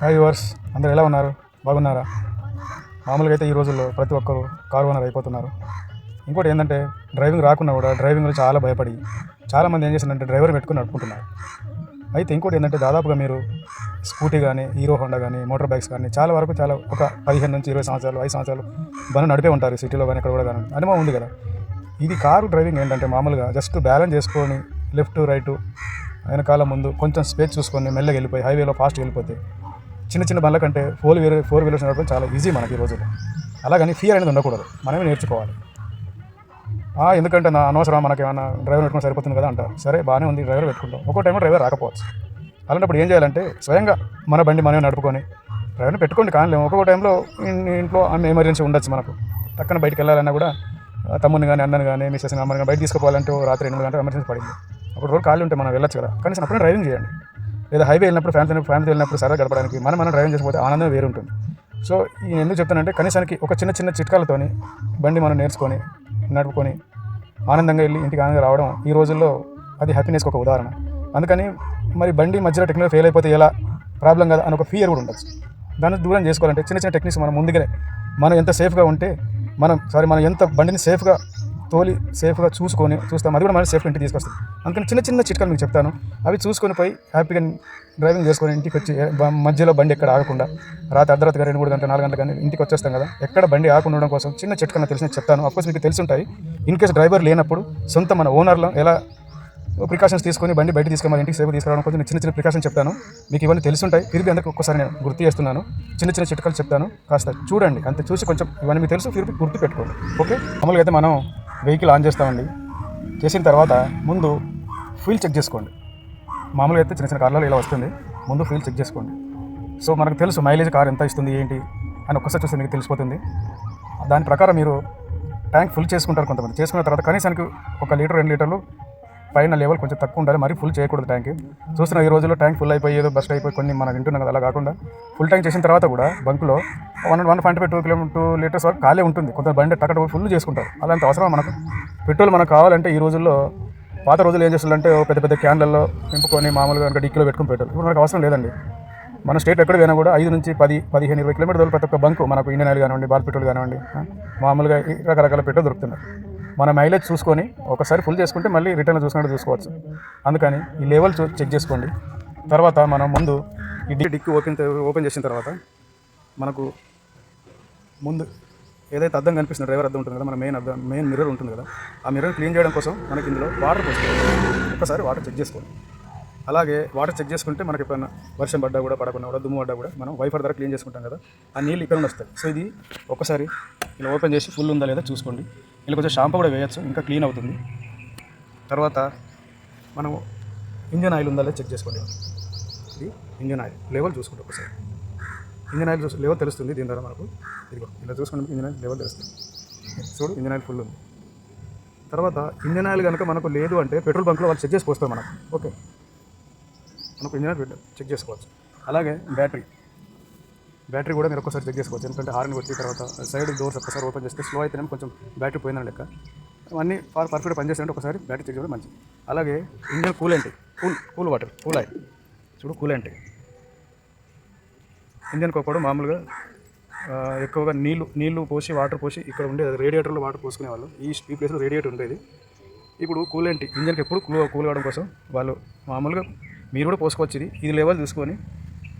Hi verse అందరూ ఎలా ఉన్నారు? బాగున్నారా? మామూలుగా అయితే ఈ రోజుల్లో ప్రతి ఒక్కరు కారు ఓనర్ అయిపోతున్నారు. ఇంకోటి ఏంటంటే డ్రైవింగ్ రాకున్నా కూడా డ్రైవింగ్లో చాలా భయపడి చాలామంది ఏం చేసిందంటే డ్రైవర్ పెట్టుకుని నడుపుకుంటున్నారు. అయితే ఇంకోటి ఏంటంటే దాదాపుగా మీరు స్కూటీ కానీ హీరో హోండా కానీ మోటార్ బైక్స్ కానీ చాలా వరకు చాలా ఒక పదిహేను నుంచి ఇరవై సంవత్సరాలు ఐదు సంవత్సరాలు బండి నడిపే ఉంటారు సిటీలో కానీ ఇక్కడ కూడా కానీ. అనుభవం ఉంది కదా? ఇది కారు డ్రైవింగ్ ఏంటంటే మామూలుగా జస్ట్ బ్యాలెన్స్ చేసుకొని లెఫ్ట్ రైట్ వెనకాల ముందు కొంచెం స్పేస్ చూసుకొని మెల్లగా వెళ్ళిపోయి హైవేలో ఫాస్ట్ వెళ్ళిపోతే చిన్న చిన్న బండ్ల కంటే ఫోర్ వీలర్ ఫోర్ వీలర్స్ నడపడం చాలా ఈజీ మనకి ఈ రోజుల్లో. అలాగని ఫియర్ అనేది ఉండకూడదు. మనమే నేర్చుకోవాలి. ఎందుకంటే నా అనవసరం మనకి ఏమైనా డ్రైవర్ పెట్టుకుని సరిపోతుంది కదా అంటారు. సరే బాగానే ఉంది డ్రైవర్ పెట్టుకుంటాం. ఒక్కో టైంలో డ్రైవర్ రాకపోవచ్చు. అలాంటప్పుడు ఏం చేయాలంటే స్వయంగా మన బండి మనమే నడుపుకొని డ్రైవర్ని పెట్టుకోండి కానీ ఒక్కొక్క టైంలో ఇంట్లో ఎమర్జెన్సీ ఉండొచ్చు మనకు. పక్కన బయటికి వెళ్ళాలన్నా కూడా తమ్ముని కానీ అన్నని కానీ మిస్సెస్ అమ్మని కానీ బయట తీసుకుపోవాలంటే రాత్రి ఎనిమిది గంటలు ఎమర్జెన్సీ పడింది. అప్పుడు రోజు ఖాళీ ఉంటే మనం వెళ్ళొచ్చు కదా. కనీసం అప్పుడే డ్రైవింగ్ చేయండి. లేదా హైవే వెళ్ళినప్పుడు ఫ్యామిలీ ఫ్యామిలీ వెళ్ళినప్పుడు సరదా గడపడానికి మనం మనం డ్రైవింగ్ చేసిపోతే ఆనందం వేరు ఉంటుంది సో ఈ ఎందుకు చెప్తానంటే కనీసానికి ఒక చిన్న చిన్న చిట్కాలతోని బండి మనం నేర్చుకొని నడుపుకొని ఆనందంగా వెళ్ళి ఇంటికి ఆనందంగా రావడం ఈ రోజుల్లో అది హ్యాపీనెస్కి ఒక ఉదాహరణ. అందుకని మరి బండి మధ్యలో టెక్నాలజీ ఫెయిల్ అయిపోతే ఎలా? ప్రాబ్లం కదా? అని ఒక ఫియర్ కూడా ఉండొచ్చు. దాన్ని దూరం చేసుకోవాలంటే చిన్న చిన్న టెక్నిక్స్ మనం ముందుగానే మనం ఎంత సేఫ్గా ఉంటే మనం సారీ మనం ఎంత బండిని సేఫ్గా తోలి సేఫ్గా చూసుకొని చూస్తాం అది కూడా మనం సేఫ్ ఇంటికి తీసుకొస్తాం అందుకని చిన్న చిన్న చిట్కాలు మీకు చెప్తాను. అవి చూసుకొని పోయి హ్యాపీగా డ్రైవింగ్ చేసుకొని ఇంటికి వచ్చి మధ్యలో బండి ఎక్కడ ఆగకుండా రాత్రి అర్ధరాత్రి రెండు మూడు గంటల నాలుగు గంటల కానీ ఇంటికి వచ్చేస్తాం కదా ఎక్కడ బండి ఆగకుండా ఉండడం కోసం చిన్న చిట్కాలు తెలిసిన చెప్తాను. అఫ్కోర్స్ మీకు తెలిసి ఉంటాయి ఇన్ కేసు డ్రైవర్ లేనప్పుడు సొంత మన ఓనర్లో ఎలా ప్రికాషన్స్ తీసుకొని బండి బయట తీసుకొని ఇంటికి సేపు తీసుకురావడం కోసం నేను చిన్న చిన్న ప్రికాషన్ చెప్తాను. మీకు ఇవన్నీ తెలుసుంటాయి. తిరిగి అందరికి ఒక్కసారి నేను గుర్తు చేస్తున్నాను. చిన్న చిన్న చిట్కాలు చెప్తాను. కాస్త చూడండి. అంత చూసి కొంచెం ఇవన్నీ మీకు తెలుసు. తిరిగి గుర్తు పెట్టుకోండి. ఓకే మామూలుగా అయితే మనం వెహికల్ ఆన్ చేస్తామండి. చేసిన తర్వాత ముందు ఫీల్ చెక్ చేసుకోండి. మామూలుగా అయితే చిన్న చిన్న కార్లలో ఇలా వస్తుంది. ముందు ఫీల్ చెక్ చేసుకోండి. సో మనకు తెలుసు మైలేజ్ కార్ ఎంత ఇస్తుంది ఏంటి అని ఒక్కసారి చూస్తే మీకు తెలిసిపోతుంది. దాని ప్రకారం మీరు ట్యాంక్ ఫుల్ చేసుకుంటారు కొంతమంది. చేసుకున్న తర్వాత కనీసానికి ఒక లీటర్ రెండు లీటర్లు పైన లెవెల్ కొంచెం తక్కువ ఉండాలి మరి ఫుల్ చేయకూడదు ట్యాంక్ చూస్తున్న ఈ రోజుల్లో ట్యాంక్ ఫుల్ అయిపోయి ఏదో బస్ట్ అయిపోయి కొన్ని మనం వింటున్నాం కదా అలా కాకుండా ఫుల్ ట్యాంక్ చేసిన తర్వాత కూడా బంకులో one one point five two kilometre two litres వరకు ఖాళీ ఉంటుంది. కొంత బండి టక్కడ ఫుల్ చేసుకుంటారు. అలాంటి అవసరం మనకు. పెట్రోల్ మనకు కావాలంటే ఈ రోజుల్లో పాత రోజులు ఏం చేస్తుందంటే పెద్ద పెద్ద క్యాన్లలో నింపుకొని మామూలుగా కనుక డిక్కీలో పెట్టుకుని పెట్రోల్ ఇప్పుడు మనకు అవసరం లేదండి. మన స్టేట్ ఎక్కడ పోయినా కూడా ఐదు నుంచి పది పదిహేను ఇరవై కిలోమీటర్లు ప్రతి ఒక్క బంకు మనకు ఇండియన్ ఆయిల్ కానివ్వండి భారత్ పెట్రోల్ కానివ్వండి మామూలుగా రకరకాల పెట్రోల్ దొరుకుతున్నారు మన మైలేజ్ చూసుకొని ఒకసారి ఫుల్ చేసుకుంటే మళ్ళీ రిటర్న్ చూసుకుంటే చూసుకోవచ్చు. అందుకని ఈ లెవెల్ చూ చెక్ చేసుకోండి. తర్వాత మనం ముందు ఈ డిక్కి ఓపెన్ ఓపెన్ చేసిన తర్వాత మనకు ముందు ఏదైతే అద్దం కనిపిస్తుంది డ్రైవర్ అద్దం ఉంటుంది కదా మన మెయిన్ అద్దం మెయిన్ మిర్రర్ ఉంటుంది కదా ఆ మిర్రర్ క్లీన్ చేయడం కోసం మనకి ఇందులో వాటర్ పోసుకోవాలి ఒక్కసారి వాటర్ చెక్ చేసుకోండి. అలాగే వాటర్ చెక్ చేసుకుంటే మనకి ఎప్పుడైనా వర్షం పడ్డా కూడా పడకుండా కూడా దుమ్ము పడ్డా కూడా మనం వైఫర్ ద్వారా క్లీన్ చేసుకుంటాం కదా ఆ నీళ్ళు ఇక్కడ వస్తాయి. సో ఇది ఒకసారి ఇలా ఓపెన్ చేసి ఫుల్ ఉందా లేదా చూసుకోండి. ఇలా కొంచెం షాంపూ కూడా వేయచ్చు ఇంకా క్లీన్ అవుతుంది. తర్వాత మనం ఇంజన్ ఆయిల్ ఉందా చెక్ చేసుకోండి. ఇది ఇంజన్ ఆయిల్ లెవెల్ చూసుకుంటాం ఒకసారి. ఇంజన్ ఆయిల్ చూసి లెవెల్ తెలుస్తుంది దీని ద్వారా మనకు. ఇదిగో ఇలా చూసుకుంటే ఇంజన్ ఆయిల్ లెవెల్ తెలుస్తుంది. చూడు ఇంజన్ ఆయిల్ ఫుల్ ఉంది. తర్వాత ఇంజన్ ఆయిల్ కనుక మనకు లేదు అంటే పెట్రోల్ బంక్లో వాళ్ళు చెక్ చేసి పోస్తారు మనకు. ఓకే. మనకు ఇంజన్ ఆయిల్ చెక్ చేసుకోవచ్చు. అలాగే బ్యాటరీ. బ్యాటరీ కూడా మీరు ఒక్కసారి చెక్ చేసుకోవచ్చు. ఎందుకంటే హార్న్ కొట్టి తర్వాత సైడ్ డోర్స్ ఒక్కసారి ఓపెన్ చేస్తే స్లో అయితేనే కొంచెం బ్యాటరీ పోయిందని లెక్క. అన్నీ ఫార్ పర్ఫెక్ట్ పనిచేసినట్టు ఒకసారి బ్యాటరీ చెక్ చేయడం మంచిది. అలాగే engine coolant cool cool water cool oil. చూడు కూలెంట్. ఇంజన్ కోపడం మామూలుగా ఎక్కువగా నీళ్ళు నీళ్ళు పోసి వాటర్ పోసి ఇక్కడ ఉండే రేడియేటర్లో వాటర్ పోసుకునే వాళ్ళు. ఈ ఈ ప్లేస్లో రేడియేటర్ ఉండేది. ఇప్పుడు కూలెంట్ ఇంజన్కి ఎప్పుడు కూల్ కూల్ కావడం కోసం వాళ్ళు మామూలుగా మీరు కూడా పోసుకోవచ్చు ఇది. ఇది లెవెల్ చూసుకొని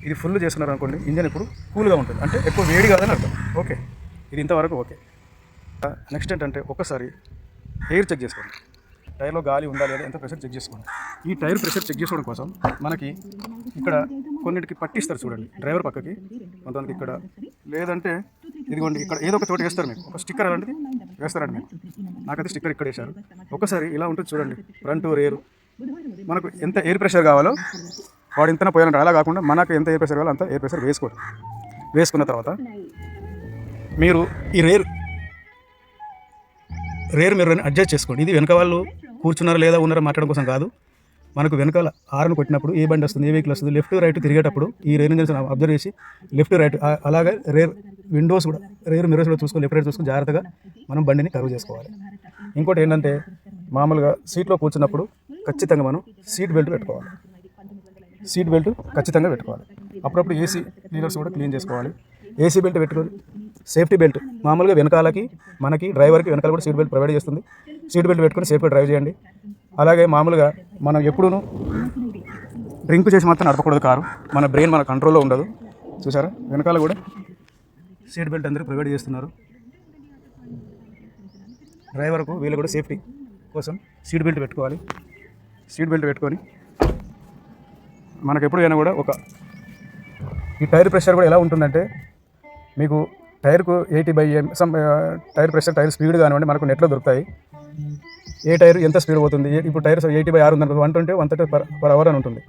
ఇది ఫుల్ చేసుకున్నారు అనుకోండి ఇంజన్ ఇప్పుడు కూల్గా ఉంటుంది. అంటే ఎక్కువ వేడి కాదని అర్థం. ఓకే. ఇది ఇంతవరకు ఓకే. నెక్స్ట్ ఏంటంటే ఒకసారి ఎయిర్ చెక్ చేసుకోండి. టైర్లో గాలి ఉందా లేదా ఎంత ప్రెషర్ చెక్ చేసుకోండి. ఈ టైర్ ప్రెషర్ చెక్ చేసుకోవడం కోసం మనకి ఇక్కడ కొన్నిటికి పట్టిస్తారు చూడండి. డ్రైవర్ పక్కకి కొంతమందికి ఇక్కడ లేదంటే ఇదిగోండి ఇక్కడ ఏదో ఒక చోట వేస్తారు మీకు. ఒక స్టిక్కర్ అలాంటిది వేస్తారండి మీకు నాకైతే స్టిక్కర్ ఇక్కడ వేశారు. ఒకసారి ఇలా ఉంటుంది చూడండి ఫ్రంట్ రేరు మనకు ఎంత ఎయిర్ ప్రెషర్ కావాలో వాడు ఇంతనే పోయాలంటే అలా కాకుండా మనకు ఎంత ఎయిర్ ప్రెషర్ కావాలో అంత ఎయిర్ ప్రెషర్ వేసుకోండి వేసుకున్న తర్వాత మీరు ఈ రేర్ రేర్ మిర్రర్ని అడ్జస్ట్ చేసుకోండి. ఇది వెనక వాళ్ళు కూర్చున్నారా లేదా ఉన్నారా మాట్లాడడం కోసం కాదు. మనకు వెనకాల హార్న్ కొట్టినప్పుడు ఏ బండి వస్తుంది ఏ వెహికల్ వస్తుంది లెఫ్ట్ రైట్ తిరిగేటప్పుడు ఈ రేర్ ఇంజన్స్ అబ్జర్వ్ చేసి లెఫ్ట్ రైట్ అలాగే రేర్ విండోస్ కూడా రేర్ మిర్రర్స్ కూడా చూసుకొని లెఫ్ట్ రైట్ చూసుకొని జాగ్రత్తగా మనం బండిని కరువు చేసుకోవాలి. ఇంకోటి ఏంటంటే మామూలుగా సీట్లో కూర్చున్నప్పుడు ఖచ్చితంగా మనం సీట్ బెల్ట్ పెట్టుకోవాలి. సీట్ బెల్ట్ ఖచ్చితంగా పెట్టుకోవాలి. అప్పుడప్పుడు ఏసీ క్లీనర్స్ కూడా క్లీన్ చేసుకోవాలి. ఏసీ బెల్ట్ పెట్టుకోవాలి సేఫ్టీ బెల్ట్ మామూలుగా వెనకాలకి మనకి డ్రైవర్కి వెనకాల కూడా సీట్ బెల్ట్ ప్రొవైడ్ చేస్తుంది. సీట్ బెల్ట్ పెట్టుకొని సేఫ్గా డ్రైవ్ చేయండి. అలాగే మామూలుగా మనం ఎప్పుడూ డ్రింక్ చేసి మాత్రం నడపకూడదు కారు. మన బ్రెయిన్ మన కంట్రోల్లో ఉండదు. చూసారా? వెనకాల కూడా సీట్ బెల్ట్ అందరూ ప్రొవైడ్ చేస్తున్నారు. డ్రైవర్కు వీళ్ళు కూడా సేఫ్టీ కోసం సీట్ బెల్ట్ పెట్టుకోవాలి. సీట్ బెల్ట్ పెట్టుకొని మనకు ఎప్పుడైనా కూడా ఒక ఈ టైర్ ప్రెషర్ కూడా ఎలా ఉంటుందంటే మీకు టైర్కు eighty by M some tyre pressure tyre speed కానివ్వండి మనకు నెట్లో దొరుకుతాయి. ఏ టైర్ ఎంత స్పీడ్ పోతుంది? ఇప్పుడు టైర్ ఎయిటీ బై ఆరు ఉందనుకో one twenty one thirty per per hour అని ఉంటుంది.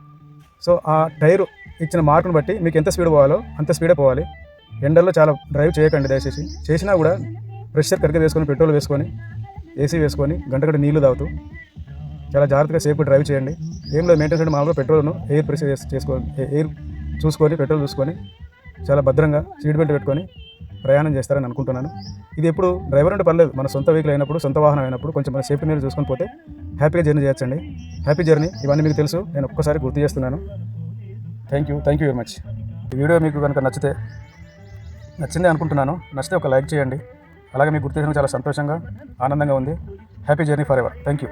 సో ఆ టైర్ ఇచ్చిన మార్కును బట్టి మీకు ఎంత స్పీడ్ పోవాలో అంత స్పీడే పోవాలి. ఎండల్లో చాలా డ్రైవ్ చేయకండి దయచేసి. చేసినా కూడా ప్రెషర్ కరెక్ట్గా వేసుకొని పెట్రోల్ వేసుకొని ఏసీ వేసుకొని గంట గంట నీళ్ళు తాగుతూ చాలా జాగ్రత్తగా సేఫ్గా డ్రైవ్ చేయండి. ఏం లేదు మెయింటెన్స్ అంటే మామూలుగా పెట్రోల్ను ఎయిర్ ప్రెషర్ చేసి ఎయిర్ చూసుకొని పెట్రోల్ చూసుకొని చాలా భద్రంగా సీట్ బెల్ట్ పెట్టుకొని ప్రయాణం చేస్తారని అనుకుంటున్నాను. ఇది ఎప్పుడు డ్రైవర్ అంటే పర్లేదు మన సొంత వెహికల్ అయినప్పుడు సొంత వాహనం అయినప్పుడు కొంచెం మన సేఫ్టీ మీద చూసుకొని పోతే హ్యాపీగా జర్నీ చేయొచ్చండి. హ్యాపీ జర్నీ ఇవన్నీ మీకు తెలుసు నేను ఒక్కసారి గుర్తు చేస్తున్నాను. Thank you thank you very much ఈ వీడియో మీకు కనుక నచ్చితే నచ్చిందే అనుకుంటున్నాను నచ్చితే ఒక లైక్ చేయండి. అలాగే మీకు గుర్తు చేసిన చాలా సంతోషంగా ఆనందంగా ఉంది. Happy journey for ever thank you